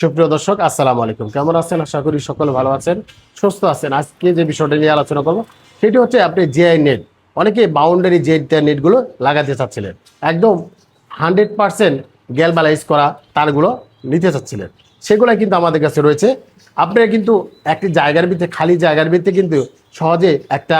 সুপ্রিয় দর্শক, আসসালামু আলাইকুম। কেমন আছেন? আশা করি সকলে ভালো আছেন, সুস্থ আছেন। আজকে যে বিষয়টা নিয়ে আলোচনা করব, সেটি হচ্ছে আপনি জিআই নেট অনেকে বাউন্ডারি জেড নেটগুলো লাগাতে চাচ্ছিলেন, একদম হান্ড্রেড পার্সেন্ট গ্যালবালাইজ করা তারগুলো নিতে চাচ্ছিলেন। সেগুলো কিন্তু আমাদের কাছে রয়েছে। আপনারা কিন্তু একটি জায়গার ভিতরে খালি জায়গার ভিতরে কিন্তু সহজে একটা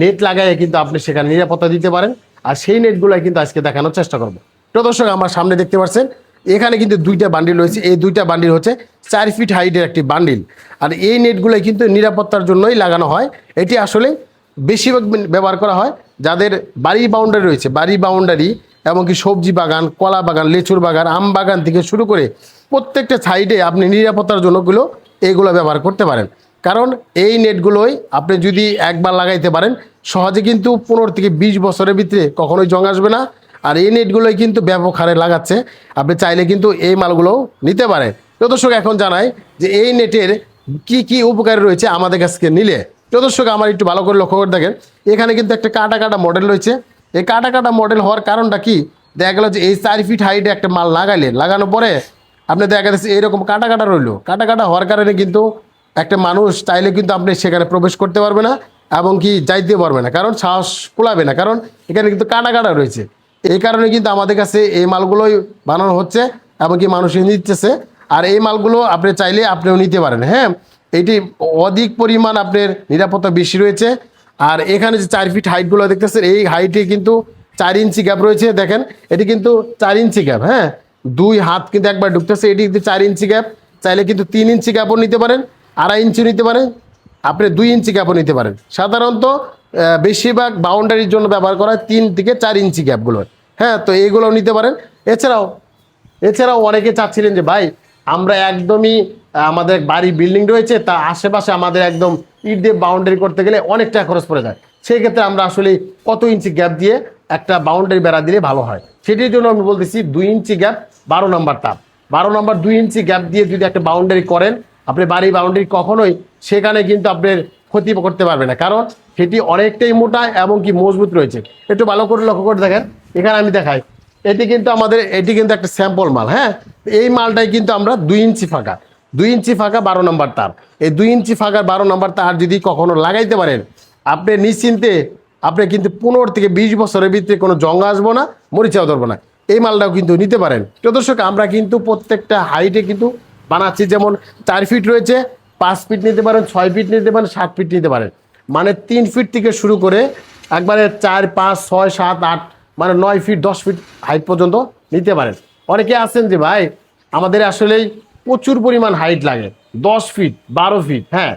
নেট লাগাইয়ে কিন্তু আপনি সেখানে নিরাপত্তা দিতে পারেন। আর সেই নেটগুলো কিন্তু আজকে দেখানোর চেষ্টা করব। তো দর্শক, আমার সামনে দেখতে পাচ্ছেন এখানে কিন্তু দুইটা বান্ডিল রয়েছে। এই দুইটা বান্ডিল হচ্ছে চার ফিট হাইটের একটি বান্ডিল আর এই নেটগুলো কিন্তু নিরাপত্তার জন্যই লাগানো হয়। এটি আসলে বেশিরভাগ ব্যবহার করা হয় যাদের বাড়ি বাউন্ডারি রয়েছে। বাড়ি বাউন্ডারি এমনকি সবজি বাগান, কলা বাগান, লেচুর বাগান, আম বাগান থেকে শুরু করে প্রত্যেকটা সাইডে আপনি নিরাপত্তার জন্যগুলো এইগুলো ব্যবহার করতে পারেন। কারণ এই নেটগুলোই আপনি যদি একবার লাগাইতে পারেন, সহজে কিন্তু পনেরো থেকে বিশ বছরের ভিতরে কখনোই জং আসবে না। আর এই নেটগুলোই কিন্তু ব্যাপক হারে লাগাচ্ছে। আপনি চাইলে কিন্তু এই মালগুলোও নিতে পারেন। দর্শক, এখন জানাই যে এই নেটের কি কি উপকার রয়েছে আমাদের কাছকে নিলে। দর্শক, আমার একটু ভালো করে লক্ষ্য করে দেখেন। এখানে কিন্তু একটা কাটা কাটা মডেল রয়েছে। এই কাটা কাটা মডেল হওয়ার কারণটা কি? দেখা গেল যে এই চার ফিট হাইটে একটা মাল লাগাইলেন লাগানোর পরে আপনি দেখা যাচ্ছে এইরকম কাটা কাটা রইল। কাটা কাটা হওয়ার কারণে কিন্তু একটা মানুষ চাইলে কিন্তু আপনি সেখানে প্রবেশ করতে পারবে না এবং কি যাইতে পারবে না। কারণ সাহস কুলাবে না। কারণ এখানে কিন্তু কাটা কাটা রয়েছে। এই কারণে কিন্তু আমাদের কাছে এই মালগুলোই বানানো হচ্ছে এবং কি মানুষ নিতেছে। আর এই মালগুলো আপনি চাইলে আপনিও নিতে পারেন হ্যাঁ? এটি অধিক পরিমাণ আপনার নিরাপত্তা বেশি রয়েছে। আর এখানে যে চার ফিট হাইটগুলো দেখতেছেন, এই হাইটে কিন্তু চার ইঞ্চি গ্যাপ রয়েছে, দেখেন? এটি কিন্তু চার ইঞ্চি গ্যাপ হ্যাঁ? দুই হাত কিন্তু একবার ঢুকতেছে, এটি কিন্তু চার ইঞ্চি গ্যাপ চাইলে কিন্তু তিন ইঞ্চি গ্যাপও নিতে পারেন, আড়াই ইঞ্চি নিতে পারেন, আপনি দুই ইঞ্চি গ্যাপও নিতে পারেন। সাধারণত বেশিরভাগ বাউন্ডারির জন্য ব্যবহার করা হয় তিন থেকে চার ইঞ্চি গ্যাপগুলো হ্যাঁ তো এইগুলো নিতে পারেন। এছাড়াও এছাড়াও অনেকে চাচ্ছিলেন যে, ভাই, আমরা একদমই আমাদের বাড়ি বিল্ডিং রয়েছে তার আশেপাশে আমাদের একদম ইট দিয়ে বাউন্ডারি করতে গেলে অনেক টাকা খরচ পড়ে যায়। সেই ক্ষেত্রে আমরা আসলে কত ইঞ্চি গ্যাপ দিয়ে একটা বাউন্ডারি বেড়া দিলে ভালো হয়। সেটির জন্য আমি বলতেছি, দুই ইঞ্চি গ্যাপ বারো নম্বর তাপ বারো নম্বর দুই ইঞ্চি গ্যাপ দিয়ে যদি একটা বাউন্ডারি করেন, আপনি বাড়ি বাউন্ডারি কখনোই, সেখানে কিন্তু আপনার ক্ষতি করতে পারবে না। কারণ সেটি অনেকটাই মোটা এবং কি মজবুত রয়েছে। একটু ভালো করে লক্ষ্য করে দেখেন। এখানে আমি দেখাই। এটি কিন্তু আমাদের, এটি কিন্তু একটা স্যাম্পল মাল হ্যাঁ? এই মালটাই কিন্তু আমরা দুই ইঞ্চি ফাঁকা। দুই ইঞ্চি ফাঁকা বারো নম্বর তার। এই দুই ইঞ্চি ফাঁকা বারো নম্বর তার যদি কখনো লাগাইতে পারেন, আপনি নিশ্চিন্তে, আপনি কিন্তু পনেরো থেকে বিশ বছরের ভিতরে কোনো জং আসব না, মরিচাও ধরবো না। এই মালটাও কিন্তু নিতে পারেন। তো দর্শক, আমরা কিন্তু প্রত্যেকটা হাইটে কিন্তু বানাচ্ছি। যেমন চার ফিট রয়েছে, পাঁচ ফিট নিতে পারেন, ছয় ফিট নিতে পারেন, সাত ফিট নিতে পারেন। মানে তিন ফিট থেকে শুরু করে একবারে চার, পাঁচ, ছয়, সাত, আট মানে নয় ফিট দশ ফিট হাইট পর্যন্ত নিতে পারেন। অনেকে আছেন যে, ভাই, আমাদের আসলেই প্রচুর পরিমাণ হাইট লাগে। দশ ফিট বারো ফিট হ্যাঁ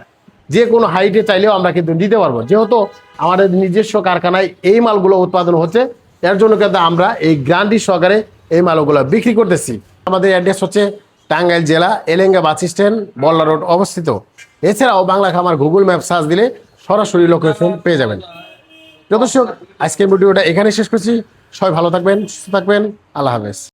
যে কোনো হাইটে চাইলেও আমরা কিন্তু নিতে পারব। যেহেতু আমাদের নিজস্ব কারখানায় এই মালগুলো উৎপাদন হচ্ছে, এর জন্য কিন্তু আমরা এই গ্রান্ডি সহকারে এই মালগুলো বিক্রি করতেছি। আমাদের অ্যাড্রেস হচ্ছে টাঙ্গাইল জেলা, Elenga bus stand, Ballah road অবস্থিত। এছাড়াও বাংলা খামার গুগল ম্যাপ সার্চ দিলে সরাসরি লোকেশন পেয়ে যাবেন। যথেষ্ট আজকের ভিডিওটা এখানে শেষ করছি। সবাই ভালো থাকবেন, সুস্থ থাকবেন। আল্লাহ হাফেজ।